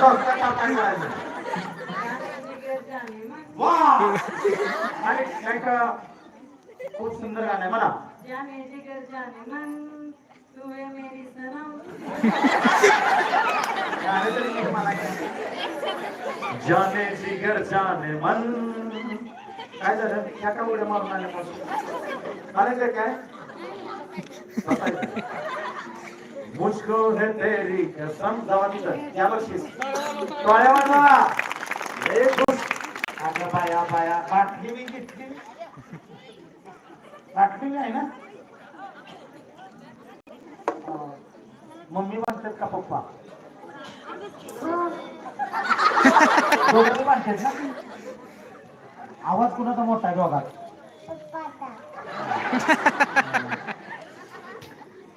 टाकायला. वा आणि खूप सुंदर गाणं आहे मला जाने जिगर जाने मन गाणं तरी नीट काय. जाने जिगर जाने मन काय झालं त्या का उड्या मारून आल्यापासून काय मुझको है तेरी कसम जावा तिथं त्या बक्षीस टोळ्या वाजवा लय खुश। अगं बाया बाया बाटली मी घेतली बाटली आहे ना? मम्मी म्हणतात का पप्पा। दोघांनी ना? आवाज कुणाचा मोठा आहे दोघात?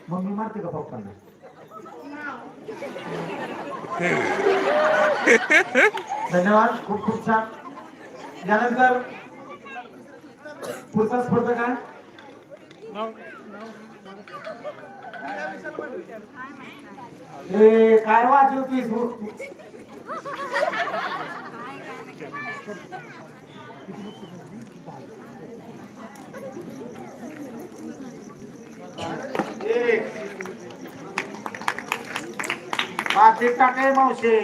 मम्मी मारते का पप्पांना? धन्यवाद खूप खूप छान. त्यानंतर पुढचा स्पर्धक आहे. ए, काय वाजवतीस एक माती टाके मावशे.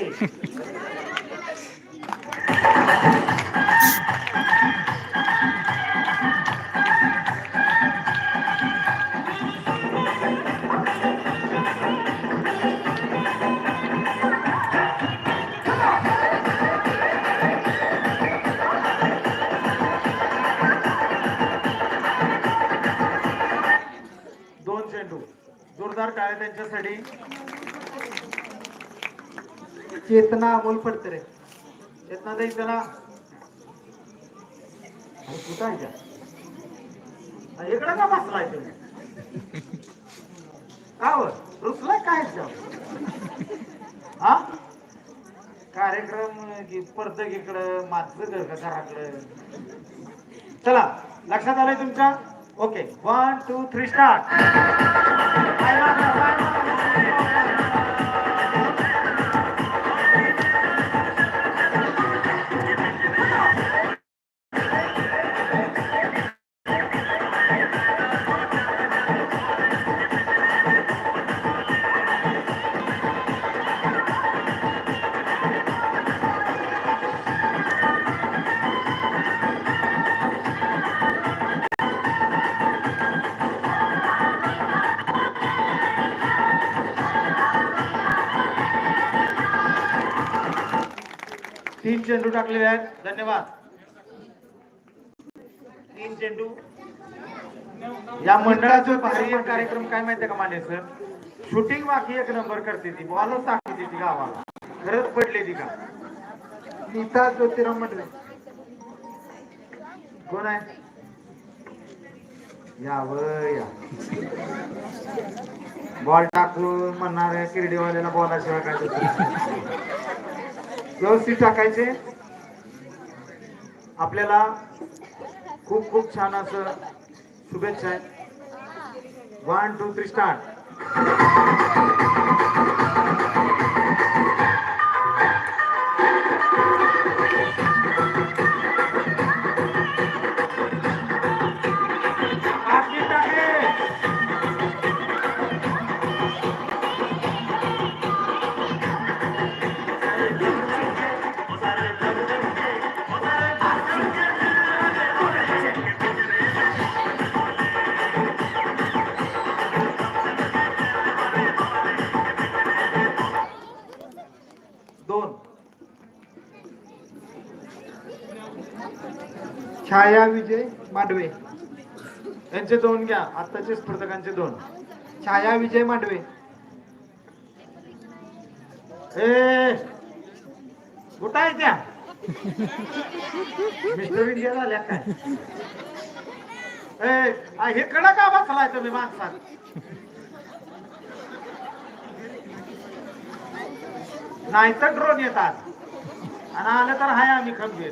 दोन चेंडू जोरदार टाळ्या त्यांच्यासाठी. चेतना अमोल पडतरे चेतना ताई त्याला अरे कुठं आहे का इकडे का बसलाय तुम्ही? का वर रुसलाय काय हा? कार्यक्रम परत इकडं माझं घर का घराकडं? चला लक्षात आलंय तुमच्या? Okay one two three start तीन चेंडू टाकलेले आहेत. धन्यवाद. तीन चेंडू. या मंडळाचा भारी एक कार्यक्रम काय माहितीये का माने सर? शूटिंग बाकी एक नंबर करते ती. बॉलच टाकते ती गावाला. खरंच पडले ती का? नीता ज्योतिराम मंडळे. कोण आहे? या व या. बॉल टाकून म्हणणार किरडीवाल्याला बॉलाशिवाय काय. व्यवस्थित टाकायचे. आपल्याला खूप खूप छान असं शुभेच्छा. आहे one two three start Chhaya Vijay Mandave. यांचे दोन घ्या. आताचे स्पर्धकांचे दोन. छाया विजय मांडवे. ए कुठं आहे त्या. मिस्टर इंडिया झाल्या काय? ए हे कडा का बसलाय तुम्ही माणसात. नाही तर ड्रोन येतात. आणि आलं तर हाय आम्ही खंबीर.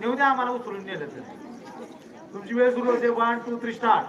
नेऊ द्या आम्हाला उचलून नेलं तर तुमची वेळ सुरू होते वन टू थ्री स्टार्ट